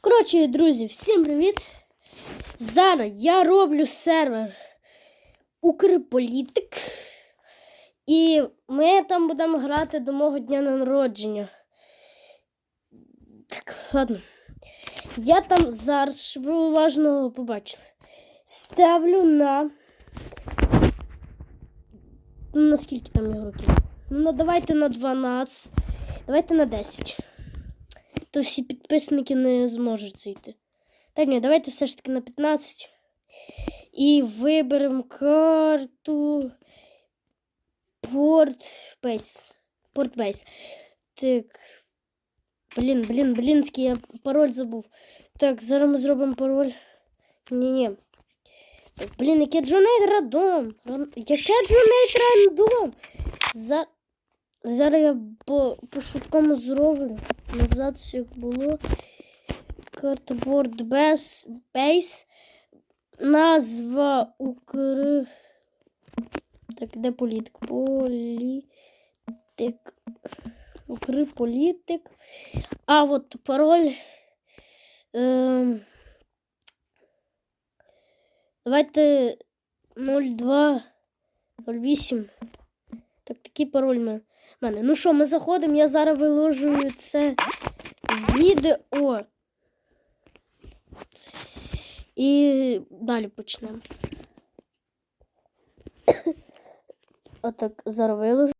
Коротше, друзі, всім привіт! Зараз я роблю сервер Укрполітик. І ми там будемо грати до мого дня народження. Так, ладно. Я там зараз, щоб ви уважно побачили, ставлю на. Ну, наскільки там його років? Ну, давайте на 12. Давайте на 10 то всі підписники не зможуть зайти. Так, ні, давайте все ж таки на 15. І виберемо карту Портбейс. Портбейс. Так. Блін, блін, блінський, я пароль забув. Так, зараз ми зробимо пароль. Ні-ні. Блін, яке Джонейт рандом. Яке Джонейт рандом? За... Зараз я по, по швидкому зроблю. Назад все як було. Картборд без бейс. Назва Укр. Так, де політик? Політик. Укрполітик. А от пароль. Ем... Давайте 02 08. Так, такий пароль в мене. Ну що, ми заходимо, я зараз виложую це відео. І далі почнемо. Отак, зараз виложу.